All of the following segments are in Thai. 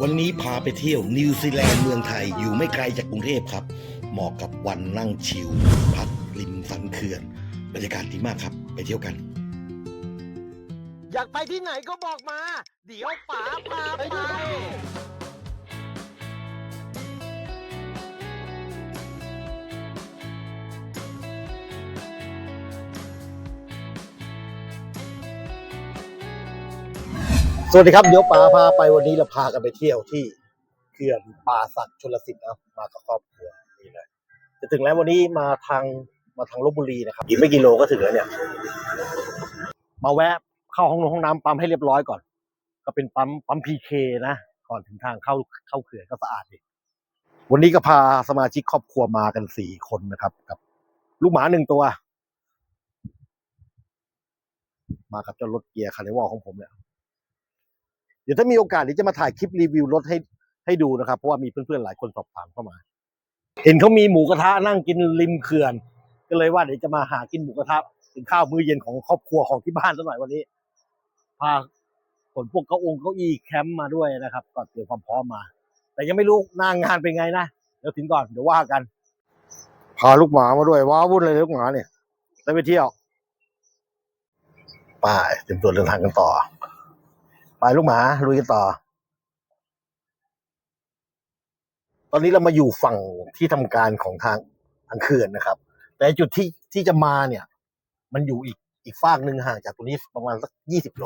วันนี้พาไปเที่ยวนิวซีแลนด์เมืองไทยอยู่ไม่ไกลจากกรุงเทพครับ เหมาะกับวันนั่งชิลพักริมสันเขื่อน บรรยากาศดีมากครับ ไปเที่ยวกัน อยากไปที่ไหนก็บอกมา เดี๋ยวป๋าพาไป สวัสดีครับเดี๋ยวป๋าพาไปวันนี้เราพากันไปเที่ยวที่เขื่อนป่าสักชลสิทธิ์นะมากับครอบครัวนี่เลยจะถึงแล้ววันนี้มาทางมาทางลบบุรีนะครับอีกไม่กี่โลก็ถึงแล้วเนี่ย มาแวะเข้าห้องน้ำห้องน้ำปั๊มให้เรียบร้อยก่อน ก็เป็นปั๊มปั๊มพีเคนะก่อนถึงทางเข้าเข้าเขื่อนก็สะอาดดีวันนี้ก็พาสมาชิกครอบครัวมากันสี่คนนะครับ กับ ลูกหมาหนึ่งตัว มากับเจ้ารถเกียร์คาร์นิวัลของผมเนี่ย เดี๋ยวถ้ามีโอกาสเดี๋ยวจะมาถ่ายคลิปรีวิวรถให้ให้ดูนะครับ เพราะว่ามีเพื่อนๆหลายคนสอบถามเข้ามา เห็นเขามีหมูกระทะนั่งกินริมเขื่อน ก็เลยว่าเดี๋ยวจะมาหากินหมูกระทะกินข้าวมื้อเย็นของครอบครัวของที่บ้านสักหน่อยวันนี้ พาขนพวกเก้าองเก้าอี้แคมป์มาด้วยนะครับก็เตรียมความพร้อมมา แต่ยังไม่รู้หน้างานเป็นไงนะเดี๋ยวถึงก่อนเดี๋ยวว่ากัน พาลูกหมามาด้วยว้าวุ่นเลยลูกหมาเนี่ยได้ไปเที่ยวไปเตรียมตัวเดินทางกันต่อ ไปลูกหมาลุยกันต่อ ตอนนี้เรามาอยู่ฝั่งที่ทำการของทางทางเขื่อนนะครับ แต่จุดที่ที่จะมาเนี่ย มันอยู่อีกอีกฝากหนึ่งห่างจากตรงนี้ประมาณสักยี่สิบโล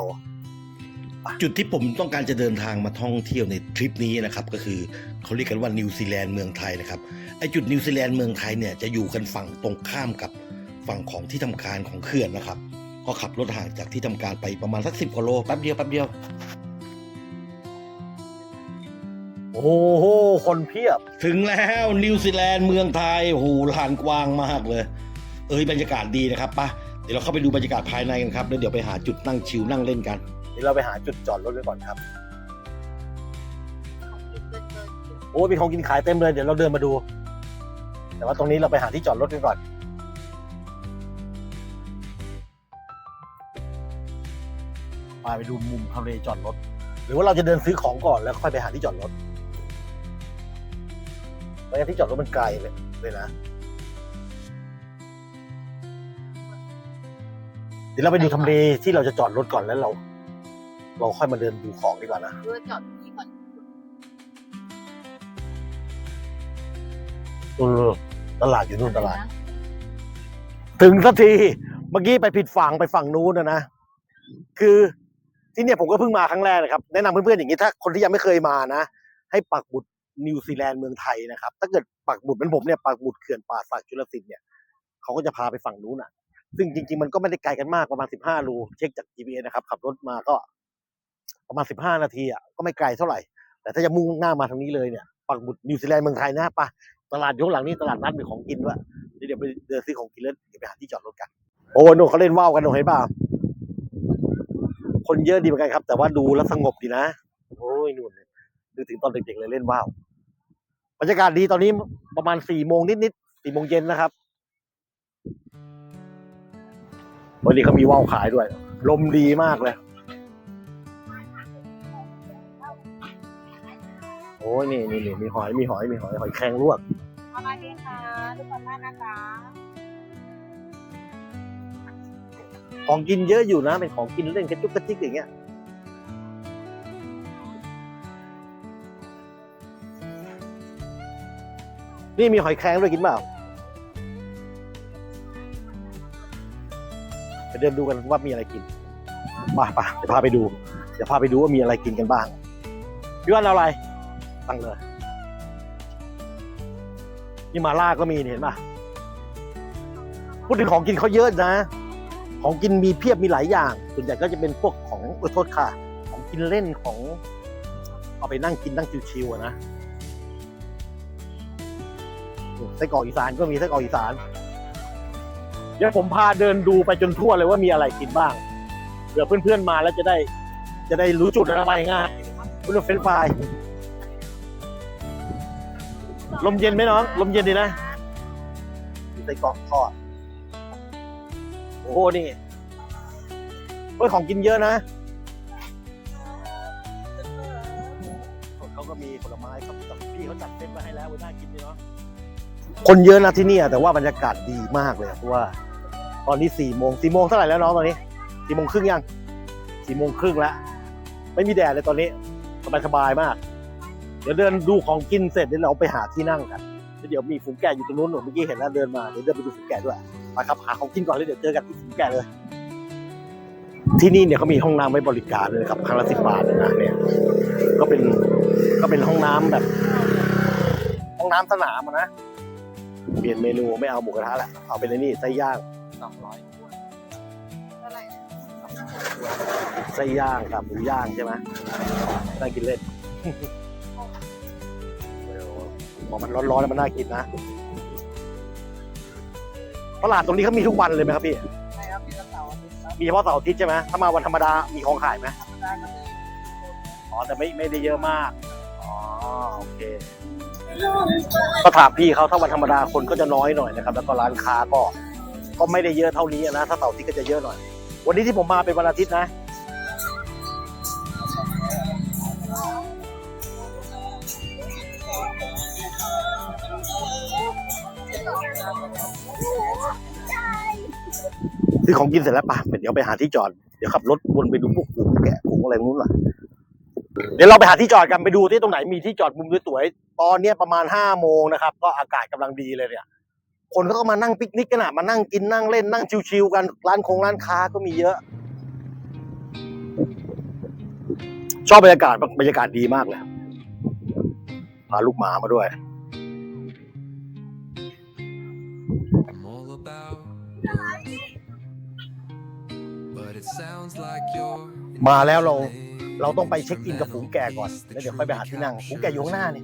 จุดที่ผมต้องการจะเดินทางมาท่องเที่ยวในทริปนี้นะครับ ก็คือเขาเรียกกันว่านิวซีแลนด์เมืองไทยนะครับไอจุดนิวซีแลนด์เมืองไทยเนี่ยจะอยู่กันฝั่งตรงข้ามกับฝั่งของที่ทำการของเขื่อนนะครับ ก็ขับรถห่างจากที่ทำการไปประมาณสักสิบกิโลแป๊บเดียวแป๊บเดียว โอ้โห คนเพียบ ถึงแล้วนิวซีแลนด์เมืองไทยโอ้โหลานกว้างมากเลย เอ้ยบรรยากาศดีนะครับปะเดี๋ยวเราเข้าไปดูบรรยากาศภายในกันครับแล้วเดี๋ยวไปหาจุดนั่งชิลนั่งเล่นกันเดี๋ยวเราไปหาจุดจอดรถไว้ก่อนครับ โอ้มีของกินขายเต็มเลยเดี๋ยวเราเดินมาดู แต่ว่าตรงนี้เราไปหาที่จอดรถกันก่อน ไปไปดูมุมทำเลจอดรถ หรือว่าเราจะเดินซื้อของก่อนแล้วค่อยไปหาที่จอดรถเพ ราะงั้นที่จอดรถมันไกลเลยเลยนะ เดี๋ยวเราไปดูทำเลที่เราจะจอดรถก่อนแล้วเรา เราค่อยมาเดินดูของดีกว่านะเพื่อจอดที่ก่อนเออตลาดอยู่นู่นตลาด ถึงสักที เมื่อกี้ไปผิดฝั่งไปฝั่งนู้นนะนะ คือที่เนี่ยผมก็เพิ่งมาครั้งแรกนะครับ แนะนำเพื่อนๆอย่างนี้ถ้าคนที่ยังไม่เคยมานะ ให้ปักบุตร นิวซีแลนด์เมืองไทยนะครับ ถ้าเกิดปักบุตรเป็นผมเนี่ยปักบุตรเขื่อนป่าสักจุลสิทธิ์เนี่ยเขาก็จะพาไปฝั่งนู้นอะ ซึ่งจริง ๆ มันก็ไม่ได้ไกลกันมากประมาณสิบห้าโลเช็คจาก GPS นะครับ ขับรถมาก็ประมาณสิบห้านาทีอะก็ไม่ไกลเท่าไหร่ แต่ถ้าจะมุ่งหน้ามาทางนี้เลยเนี่ยปักบุตรนิวซีแลนด์เมืองไทยนะปะตลาดยข้งหลังนี่ตลาดนัดมีของกินด้วยเดี๋ยวไปเดินซื้อของกินแล้วเดี๋ยวไปหาที่จอดรถกัน โอ้หนูเขาเล่นว่าวกันหนูเห็นเปล่าคนเยอะดีเหมือนกันครับ แต่ว่าดูแล้วสงบดีนะ โอ้ยนู่นนึกถึงตอนเด็กๆเลยเล่นว่าว บรรยากาศดีตอนนี้ประมาณสี่โมงนิดๆสี่โมงเย็นนะครับวันนี้เขามีว่าวขายด้วย ลมดีมากเลย โอ้ยนี่นี่นี่มีหอยมีหอยมีหอยหอยแครงลวกเอามาดีค่ะทุกคนมากนะจ๊ะของกินเยอะอยู่นะ เป็นของกินเล่นกระจุกกระจิกอย่างเงี้ย นี่มีหอยแครงด้วยกินเปล่าไปเดินดูกันว่ามีอะไรกินมาป่ะเดี๋ยวพาไปดู เดี๋ยวพาไปดูว่ามีอะไรกินกันบ้างพี่ว่านเอาอะไรตั้งเลยนี่มาล่าก็มีเห็นป่ะพูดถึงของกินเขาเยอะนะ ของกินมีเพียบมีหลายอย่าง ส่วนใหญ่ก็จะเป็นพวกของอโทษค่ะ ของกินเล่นของ เอาไปนั่งกินนั่งชิวๆนะ ไส้กรอกอีสานก็มีไส้กรอกอีสาน เดี๋ยวผมพาเดินดูไปจนทั่วเลยว่ามีอะไรกินบ้างเผื่อเพื่อนๆมาแล้วจะได้ จะได้รู้จุดอะไรง่ายคุณเฟรนช์ฟรายลมเย็นไหมน้อง ลมเย็นดีนะมีไส้กรอกทอดโอ้โหนี่เฮ้ยของกินเยอะนะก็มีผลไม้กับกับพี่เขาจัดเต็มมาให้แล้วน่ากินดีเนาะ คนเยอะนะที่นี่แต่ว่าบรรยากาศดีมากเลยเพราะว่า ตอนนี้สี่โมงสี่โมงเท่าไหร่แล้วน้องตอนนี้สี่โมงครึ่งยังสี่โมงครึ่งแล้วไม่มีแดดเลยตอนนี้สบายสบายๆมาก เดี๋ยวเดินดูของกินเสร็จเดี๋ยวเราไปหาที่นั่งกันเดี๋ยวมีฝูงแกะอยู่ตรงนู้นเมื่อกี้เห็นแล้วเดินมาเดี๋ยวเดินไปดูฝูงแกะด้วยไปครับหาของกินก่อนเลยเดี๋ยวเจอกันที่ฝูงแกะเลย ที่นี่เนี่ยเขามีห้องน้ำไว้บริการเลยครับครั้งละสิบบาทนะเนี่ยก็เป็นก็เป็นห้องน้ำแบบ ห้องน้ำสนามนะ เปลี่ยนเมนูไม่เอาหมูกระทะแหละเอาเป็นไอ้นี่ไส้ย่างสองร้อยเท่าไหร่นะไส้ย่างกับหมูย่างใช่ไหมน่ากินเล่นเออพอมันร้อนๆแล้วมันน่ากินนะตลาดตรงนี้เขามีทุกวันเลยไหมครับพี่ใช่ครับมีกระเป๋าอาทิตย์ครับมีเฉพาะเสาร์อาทิตย์ใช่ไหมถ้ามาวันธรรมดามีของขายไหมธรรมดาก็มีอ๋อแต่ไม่ไม่ได้เยอะมากอ๋อโอเค ก็ถามพี่เขาถ้าวันธรรมดาคนก็จะน้อยหน่อยนะครับ แล้วก็ร้านค้าก็ก็ไม่ได้เยอะเท่านี้นะถ้าเสาร์อาทิตย์ก็จะเยอะหน่อย วันนี้ที่ผมมาเป็นวันอาทิตย์นะ ซื้อของกินเสร็จแล้วป่ะเดี๋ยวไปหาที่จอด เดี๋ยวขับรถวนไปดูพวกฝูงแกะฝูงอะไรนู้นหน่อย เดี๋ยวเราไปหาที่จอดกันไปดูที่ตรงไหนมีที่จอดมุมสวยๆตอนเนี้ยประมาณห้าโมงนะครับ ก็อากาศกำลังดีเลยเนี่ย คนเขาก็มานั่งปิกนิกกันอะมานั่งกินนั่งเล่นนั่งชิวๆกันร้านคงร้านค้าก็มีเยอะ ชอบบรรยากาศบรรยากาศดีมากเลยพาลูกหมามาด้วย I'm all about love. But it sounds like you're มาแล้วเรา เราต้องไปเช็คอินกับฝูงแกะก่อน แล้วเดี๋ยวค่อยไปหาที่นั่งฝูงแกะอยู่ข้างหน้านี่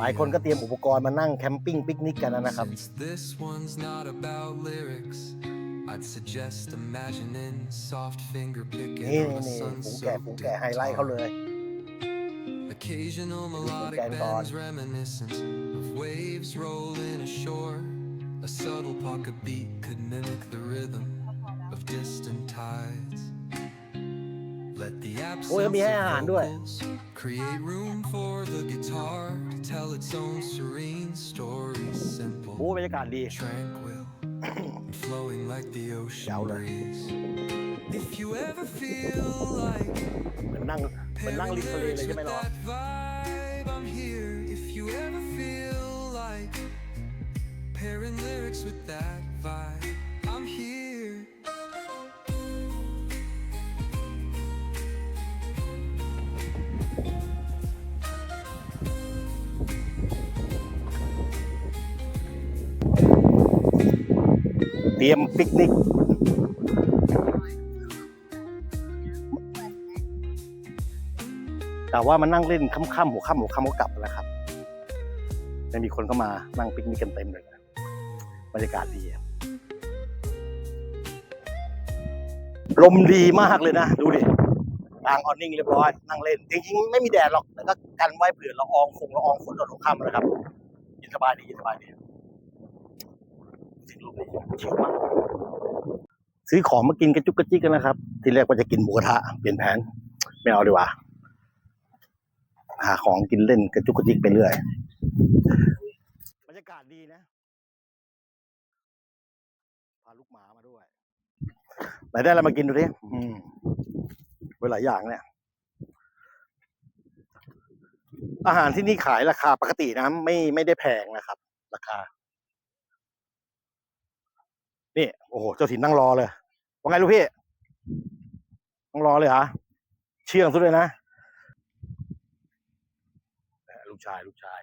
หลายคนก็เตรียมอุปกรณ์มานั่งแคมปิ้งปิกนิกกันนะครับ Since this one's not about lyrics, I'd suggest imagining soft finger นี่ picking นี่ on a นี่ฝูง sun แกะฝูงแกะไฮไลท์เขาเลย Occasional melodic Gang on. bends reminiscent of waves rolling ashore. A subtle pocket beat could mimic the rhythm of distant tides. Let the โอ้ย absence มีให้อาหาร of ด้วย vocals create room for the guitar to tell its own serene story. โอ้ Simple, บรรยากาศดี tranquil, and flowing like the ocean Chào lời. breeze. If you ever feel like เหมือนนั่งเหมือนนั่งริมทะเลเลยใช่ไหมน้อง That vibe, I'm here. รียมปิกนิก แต่ว่ามันนั่งเล่นค่ำๆหัวค่ำหัวค่ำก็กลับแล้วครับยังมีคนเข้ามานั่งปิกนิกกันเต็มเลยบรรยากาศดีลมดีมากเลยนะ ดูดิกลางออนนิ่งเรียบร้อย นั่งเล่น จริงๆ ไม่มีแดดหรอก แต่ก็กันไว้เผื่อละอองฝงละอองฝนตอนหัวค่ำนะครับย็นสบายดีย็นสบายดีสิ่งลมดีชิลมาก ซื้อของมากินกระจุกกระจิกกันนะครับ ทีแรกว่าจะกินหมูกระทะเปลี่ยนแผน ไม่เอาดีกว่า หาของกินเล่นกระจุกกระจิกไปเรื่อยบรรยากาศดีนะพาลูกหมามาด้วยไหนได้อะไรมากินดูดิอืมไว้หลายอย่างเนี่ย อาหารที่นี่ขายราคาปกตินะไม่ไม่ได้แพงนะครับ ราคา นี่โอ้โหเจ้าถิ่นนั่งรอเลยว่าไงลูกพี่นั่งรอเลยเหรอเชื่องสุดเลยนะลูกชายลูกชาย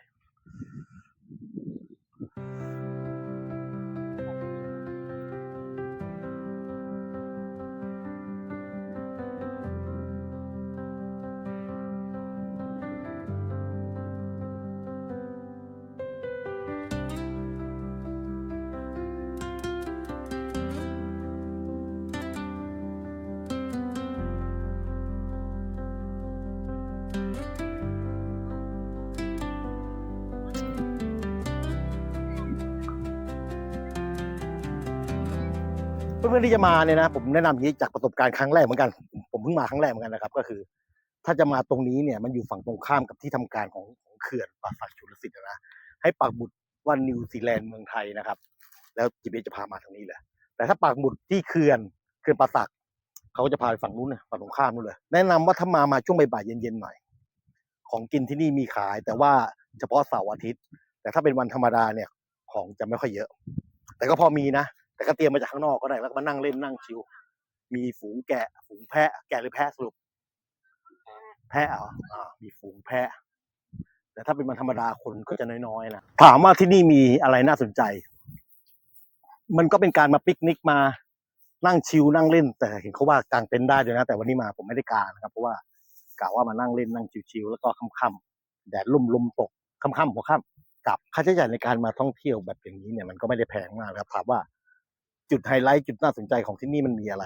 เพื่อนๆที่จะมาเนี่ยนะผมแนะนำอย่างนี้จากประสบการณ์ครั้งแรกเหมือนกัน ผมเพิ่งมาครั้งแรกเหมือนกันนะครับก็คือ ถ้าจะมาตรงนี้เนี่ยมันอยู่ฝั่งตรงข้ามกับที่ทำการของของเขื่อนป่าสักชุลสิทธิ์นะให้ปักหมุดว่านิวซีแลนด์เมืองไทยนะครับ แล้วจีเบจะพามาทางนี้เลยแต่ถ้าปักหมุดที่เขื่อนเขื่อนป่าสักเขาก็จะพาไปฝั่งนู้นนะฝั่งตรงข้ามนู้นเลย แนะนำว่าถ้ามามาช่วงบ่ายเย็นๆหน่อย ของกินที่นี่มีขาย แต่ว่าเฉพาะเสาร์อาทิตย์ แต่ถ้าเป็นวันธรรมดาเนี่ยของจะไม่ค่อยเยอะ แต่ก็พอมีนะ แต่ก็เตรียมมาจากข้างนอกก็ได้แล้วก็มานั่งเล่นนั่งชิว มีฝูงแกะ ฝูงแพะ แกะหรือแพะสรุป แพะเหรออ่ามีฝูงแพะ แต่ถ้าเป็นวันธรรมดาคนก็จะน้อยๆนะถามว่าที่นี่มีอะไรน่าสนใจ มันก็เป็นการมาปิกนิกมานั่งชิวนั่งเล่น แต่เห็นเขาว่ากางเต็นท์ได้ด้วยนะแต่วันนี้มาผมไม่ได้กางนะครับเพราะว่ากะว่ามานั่งเล่นนั่งชิวๆแล้วก็ค่ำๆแดดลมลมตกค่ำๆหัวค่ำกับค่าใช้จ่ายในการมาท่องเที่ยวแบบอย่างนี้เนี่ยมันก็ไม่ได้แพงมากนะครับถามว่า จุดไฮไลท์จุดน่าสนใจของที่นี่มันมีอะไร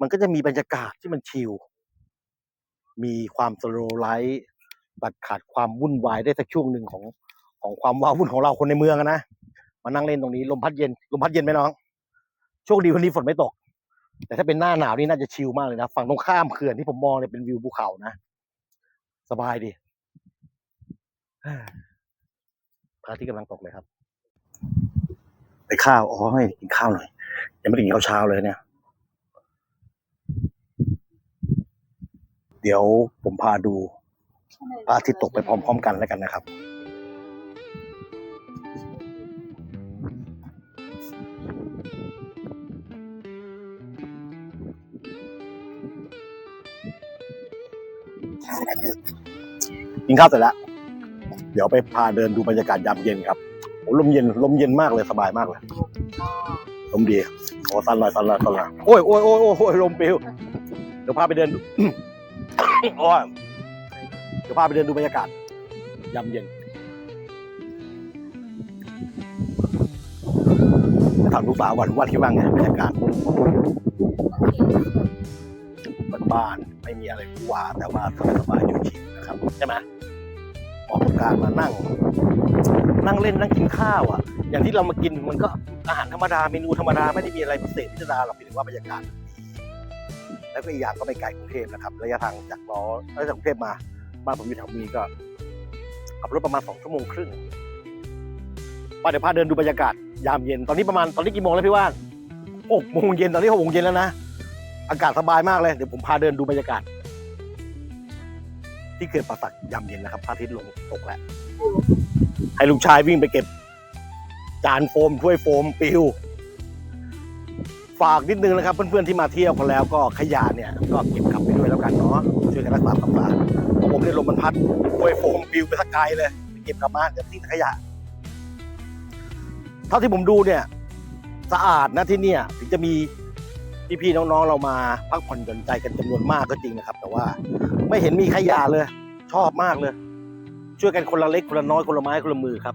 มันก็จะมีบรรยากาศที่มันชิล มีความสโลไลท์ตัดขาดความวุ่นวายได้สักช่วงหนึ่งของของความว้าวุ่นของเราคนในเมืองนะ มานั่งเล่นตรงนี้ลมพัดเย็นลมพัดเย็นไหมน้อง โชคดีวันนี้ฝนไม่ตก แต่ถ้าเป็นหน้าหนาวนี่น่าจะชิลมากเลยนะ ฝั่งตรงข้ามเขื่อนที่ผมมองเนี่ยเป็นวิวภูเขานะ สบายดีพระอาทิตย์กำลังตกเลยครับ ไปข้าวอ๋อให้กินข้าวหน่อยยังไม่ได้กินข้าวเช้าเลยเนี่ย เดี๋ยวผมพาดูพระอาทิตย์ตกไปพร้อม ๆ กันแล้วกันนะครับกินข้าวเสร็จแล้ว เดี๋ยวไปพาเดินดูบรรยากาศยามเย็นครับ ลมเย็นลมเย็นมากเลยสบายมากเลยลมดีโอ้สันหน่อยสันหน่อยสันหน่อยโอ้ยโอ้ยโอ้ยโอ้ยโอ้ยลมปิวเดี๋ยวพาไปเดินดูโอ้ยเดี๋ยวพาไปเดินดูบรรยากาศยามเย็นจะถามลูกสาวก่อนว่าที่ว่างไงบรรยากาศบ้านๆไม่มีอะไรหวือหวาแต่ว่าสบายๆชิวๆนะครับใช่ไหมออกการมานั่ง นั่งเล่นนั่งกินข้าวอะ อย่างที่เรามากินมันก็อาหารธรรมดาเมนูธรรมดาไม่ได้มีอะไรพิเศษพิสดารหรอกเพียงแต่ว่าบรรยากาศดีแล้วก็อีกอย่างก็ไม่ไกลกรุงเทพนะครับ ระยะทางจากล้อเอ้ยจากกรุงเทพมา บ้านผมอยู่แถวมีก็ขับรถประมาณสองชั่วโมงครึ่งป้าเดี๋ยวพาเดินดูบรรยากาศยามเย็นตอนนี้ประมาณตอนนี้กี่โมงแล้วพี่ว่านหกโมงเย็นตอนนี้หกโมงเย็นแล้วนะอากาศสบายมากเลยเดี๋ยวผมพาเดินดูบรรยากาศ ที่เกิดปราสักยามเย็นนะครับพระอาทิตย์ลงตกแล้ว ให้ลูกชายวิ่งไปเก็บ จานโฟมถ้วยโฟมปิว ฝากนิดนึงนะครับ เพื่อนๆที่มาเที่ยวกันแล้วก็ขยะเนี่ยก็เก็บกลับไปด้วยแล้วกันเนาะช่วยกันรักษาความสะอาดเพราะผมเนี่ยลมมันพัดถ้วยโฟมปิวไปสักไกลเลยไปเก็บกลับมาเดี๋ยวทิ้งขยะ เท่าที่ผมดูเนี่ยสะอาดนะที่เนี่ยถึงจะมีพี่ๆน้องๆเรามาพักผ่อนหย่อนใจกันจำนวนมากก็จริงนะครับ แต่ว่าไม่เห็นมีขยะเลย ชอบมากเลย ช่วยกันคนละเล็กคนละน้อยคนละไม้คนละมือครับ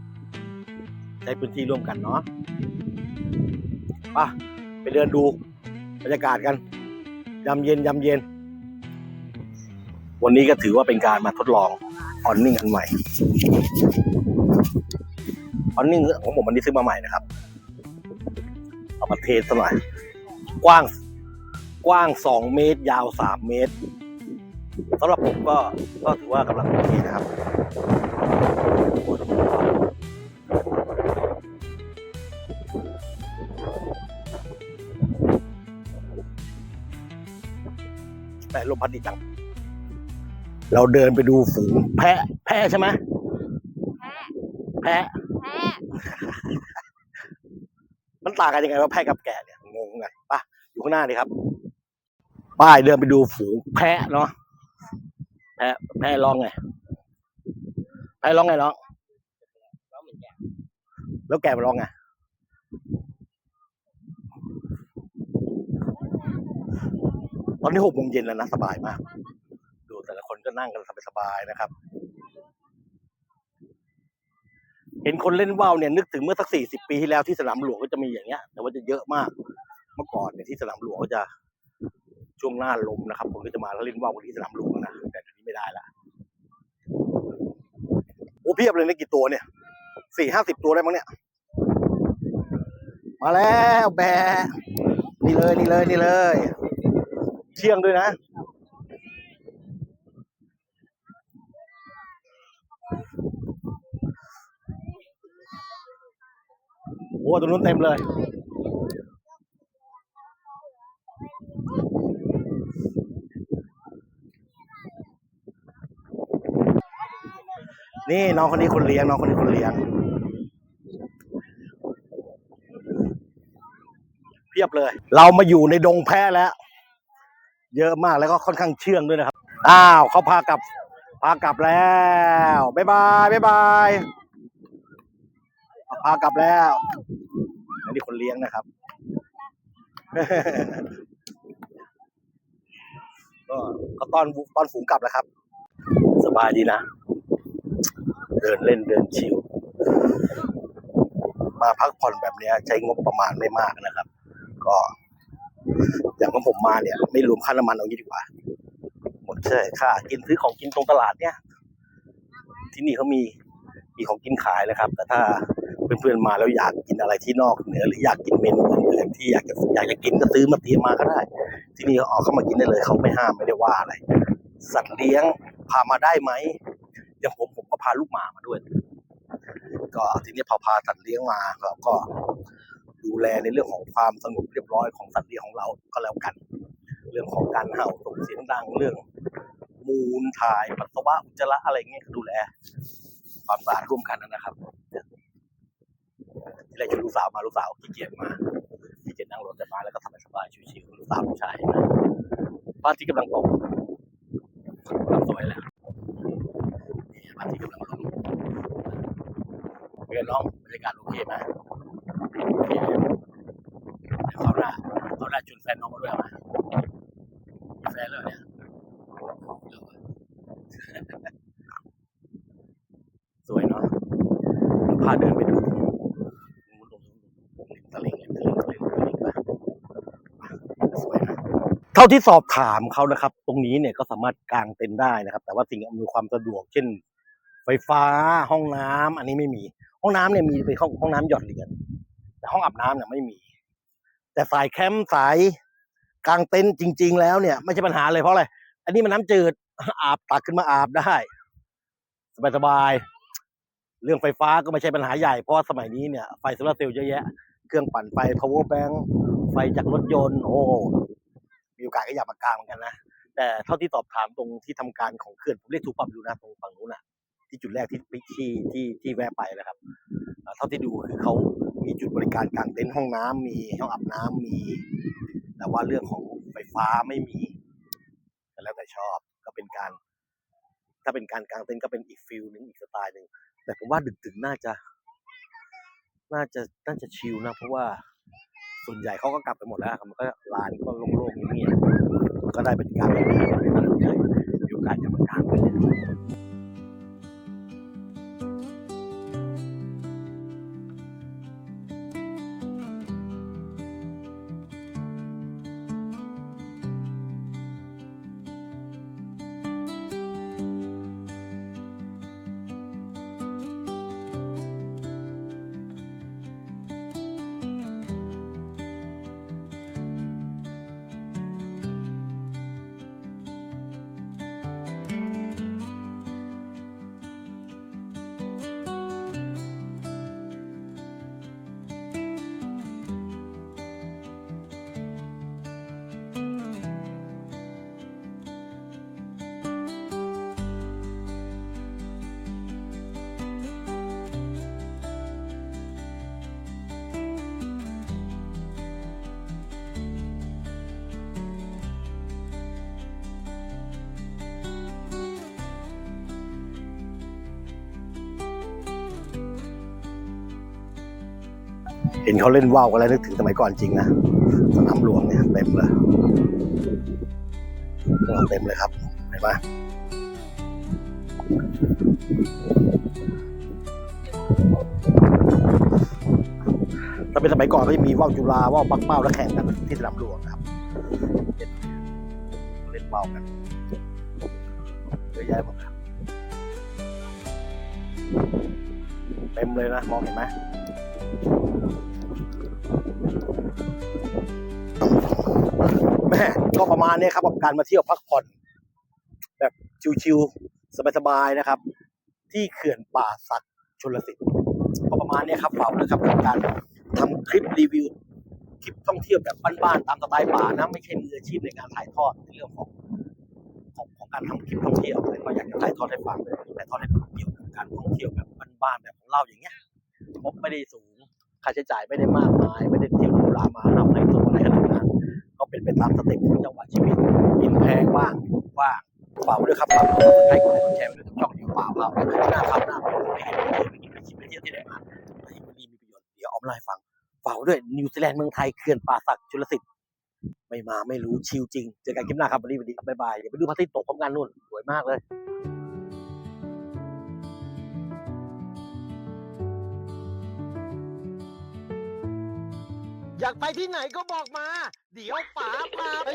ใช้พื้นที่ร่วมกันเนาะไปไปเดินดูบรรยากาศกันยามเย็นยามเย็น วันนี้ก็ถือว่าเป็นการมาทดลองออนนิ่งอันใหม่ออนนิ่งของผมวันนี้ซื้อมาใหม่นะครับ เอามาเทสหน่อย กว้างกว้างสองเมตร ยาวสามเมตร สำหรับผมก็ก็ถือว่ากำลังโอเคนะครับแต่ลมพัดดีจัง เราเดินไปดูฝูงแพะ แพะใช่ไหมแพ้แพะแพ้มันต่างกันยังไงว่าแพะกับแกะเนี่ยงงไงป่ะอยู่ข้างหน้านี่ครับป้ายเดินไปดูฝูงแพะเนาะแพะแพะร้องไงแพะร้องไงร้องแล้วแกะมันร้องไงตอนนี้หกโมงเย็นแล้วนะสบายมาก ดูแต่ละคนก็นั่งกันสบายๆนะครับ เห็นคนเล่นว่าวเนี่ยนึกถึงเมื่อสักสี่สิบปีที่แล้วที่สนามหลวงก็จะมีอย่างเงี้ย แต่ว่าจะเยอะมาก เมื่อก่อนเนี่ยที่สนามหลวงก็จะช่วงหน้าลมนะครับคนก็จะมาแล้วเล่นว่าวที่สนามหลวงนะแต่ ไม่ได้ละโอ้เพียบเลยนี่กี่ตัวเนี่ยสี่ห้าสิบตัวได้มั้งเนี่ย มาแล้วแบนี่เลยนี่เลยนี่เลย เที่ยงด้วยนะโอ้ตรงนู้นเต็มเลย นี่น้องคนนี้คนเลี้ยง น้องคนนี้คนเลี้ยง เพียบเลย เรามาอยู่ในดงแพะแล้ว เยอะมากแล้วก็ค่อนข้างเชื่องด้วยนะครับ อ้าวเขาพากลับ พากลับแล้วบ๊ายบายบ๊ายบายพากลับแล้วอันนี้คนเลี้ยงนะครับก็ก็ตอนตอนฝูงกลับแล้วครับ สบายดีนะ เดินเล่นเดินชิลมาพักผ่อนแบบนี้ใช้งบประมาณไม่มากนะครับ ก็ อย่างของผมมาเนี่ย ไม่รวมค่าน้ำมันเอางี้ดีกว่า หมดใช่ค่ากินซื้อของกินตรงตลาดเนี่ย ที่นี่เขามีมีของกินขายนะครับ แต่ถ้าเพื่อนๆมาแล้วอยากกินอะไรที่นอกเหนือหรืออยากกินเมนูอื่นๆที่อยากจะอยากจะกินก็ซื้อมาเตรียมมาก็ได้ ที่นี่เขาเอาเข้ามากินได้เลยเขาไม่ห้ามไม่ได้ว่าอะไรสัตว์เลี้ยงพามาได้ไหมอย่างผม พาลูกหมามาด้วย ก็ทีนี้พอพาสัตว์เลี้ยงมาเราก็ดูแลในเรื่องของความสงบเรียบร้อยของสัตว์เลี้ยงของเราก็แล้วกัน เรื่องของการเห่าส่งเสียงดังเรื่อง มูลถ่ายปัสสาวะอุจจาระอะไรเงี้ยดูแล ความสะอาดร่วมกันนะครับที่แรกจะลูกสาวมาลูกสาวขี้เกียจมาขี้เกียจนั่งรถแต่มาแล้วก็ทำสบายๆชิวๆลูกสาวลูกชายนะพระอาทิตย์กำลังตกกำลังสวยเลย นี่พระอาทิตย์กำลังลงเป็นน้องบรรยากาศโอเคไหมโอเคเดี๋ยวเขาวหน้าเขาวหน้าจุนแฟนน้องมาด้วยเอาไหมแฟนแล้วเนี่ยสวยเนาะพาเดินไปดูตรงนู้นตรงนู้นริมตลิ่งริมตลิ่งตลิ่งตลิ่งไปสวยนะเท่าที่สอบถามเขานะครับ ตรงนี้เนี่ยก็สามารถกางเต็นท์ได้นะครับ แต่ว่าสิ่งอำนวยความสะดวกเช่น ไฟฟ้า ห้องน้ำอันนี้ไม่มี ห้องน้ำเนี่ยมีเป็นห้องห้องน้ำหยอดเหรียญแต่ห้องอาบน้ำเนี่ยไม่มี แต่สายแคมป์สายกางเต็นท์จริง ๆ แล้วเนี่ยไม่ใช่ปัญหาเลยเพราะอะไรอันนี้มันน้ำจืดอาบตักขึ้นมาอาบได้ สบายๆเรื่องไฟฟ้าก็ไม่ใช่ปัญหาใหญ่เพราะสมัยนี้เนี่ยไฟโซลาร์เซลล์เยอะแยะ เครื่องปั่นไฟ power bank ไฟจากรถยนต์ โอ้มีโอกาสก็อยากมากางเหมือนกันนะแต่เท่าที่สอบถามตรงที่ทำการของเขื่อนผมเรียกถูกปรับดูนะตรงฝั่งนู้นนะ ที่จุดแรกที่ที่ที่ที่แวะไปนะครับเท่าที่ดูคือเขามีจุดบริการกลางเต็นท์ห้องน้ำมีห้องอาบน้ำมี แต่ว่าเรื่องของไฟฟ้าไม่มีแล้วแต่ชอบก็เป็นการ ถ้าเป็นการกลางเต็นท์ก็เป็นอีกฟิลหนึ่งอีกสไตล์หนึ่งแต่ผมว่าดึกๆน่าจะ น่าจะน่าจะชิลนะ เพราะว่าส่วนใหญ่เขาก็กลับไปหมดแล้วครับมันก็ลานก็โล่งๆเงียบก็ได้บรรยากาศแบบนี้น่าสนใจมีโอกาสจะมากางไปเลย เห็นเขาเล่นว่าวกันแล้วนึกถึงสมัยก่อนจริงนะสนามหลวงเนี่ยเต็มเลยเต็มเลยครับเห็นไหมถ้าเป็นสมัยก่อนก็จะมีว่าวจุฬาว่าวปักเป้าและแข่งกันที่สนามหลวงครับเล่นว่าวกันเยอะแยะหมดครับเต็มเลยนะ มองเห็นไหม แม่ก็ประมาณนี้ครับกับการมาเที่ยวพักผ่อน แบบชิวๆสบายๆนะครับ ที่เขื่อนป่าสักชลสิทธิ์ก็ประมาณนี้ครับเป่านะครับกับการทำคลิปรีวิวคลิปท่องเที่ยวแบบบ้านๆตามสไตล์ป่านะไม่ใช่มืออาชีพในการถ่ายทอดในเรื่องของของของการทำคลิปท่องเที่ยวเลยก็อยากจะถ่ายทอดให้ฟังถ่ายทอดให้ฟังเกี่ยวกับการท่องเที่ยวแบบบ้านๆแบบของเราอย่างเงี้ยงบไม่ได้สูง ค่าใช้จ่ายไม่ได้มากมาย ไม่ได้เที่ยวหรูหรามาทำในตัวอะไรขนาดนั้นก็เป็นไปตามสเต็ปของจังหวะชีวิตกินแพงบ้างถูกบ้างฝากไว้ด้วยครับฝากกดไลค์กดไลค์กดแชร์ไว้ด้วยช่องเดียวเปล่าเราไม่เคยหน้าครับหน้าไม่เห็นไม่เคยไปกินไปชิมไปเที่ยวที่ไหนมาแต่มีมีประโยชน์เดี๋ยวเอมาเล่าให้ฟังฝากไว้ด้วยนิวซีแลนด์เมืองไทยเขื่อนป่าสักจุลสิทธิ์ไม่มาไม่รู้ชิลจริงเจอกันคลิปหน้าครับวันนี้วันนี้บ๊ายบายอย่าไปดูพระอาทิตย์ตกพร้อมกันนู่นสวยมากเลย อยากไปที่ไหนก็บอกมา เดี๋ยวป๋าพาไป